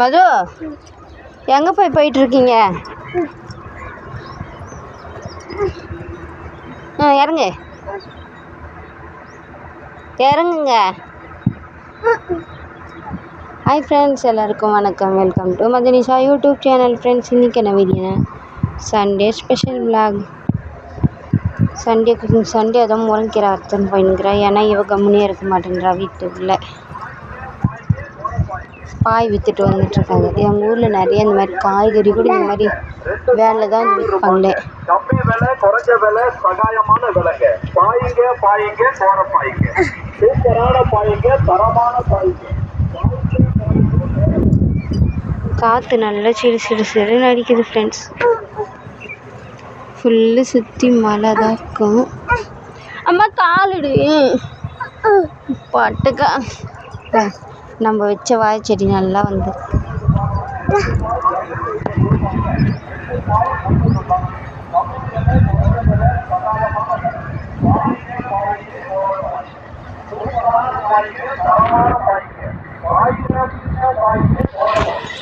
மது எங்கே போய் போயிட்டுருக்கீங்க? ஆ இறங்கு. இறங்குங்க. ஹாய் ஃப்ரெண்ட்ஸ் எல்லாருக்கும் வணக்கம். Welcome to Madanisha YouTube channel. Friends இன்றைக்கி என்ன வீடியோனா Sunday special vlog Sunday cooking Sunday அதான் முழங்கிற அர்த்தம் போயின்னுக்கிறா. ஏன்னா இவ கம்முனே இருக்க மாட்டேங்கிறா வீட்டுக்குள்ளே. காய் விற்றுட்டு வந்துட்டுருக்காங்க. எங்கள் ஊரில் நிறைய இந்த மாதிரி காய்கறி கூட இந்த மாதிரி வேலை தான் விற்பாங்களே கம்மி விலை குறைஞ்ச விலை சகாயமான விலைங்க. பாயிங்க பாயிங்க போற பாயிங்க. சூப்பரான பாயிங்க தரமான பாயிங்க. காற்று நல்லா சிறு சிறு சிறுன்னு அடிக்குது ஃப்ரெண்ட்ஸ் ஃபுல்லு சுற்றி மழை தான் இருக்கும். அம்மா காலுடு பட்டுக்கா. நம்ம வச்ச வாழைச்செடி நல்லா வந்து பாயிங்க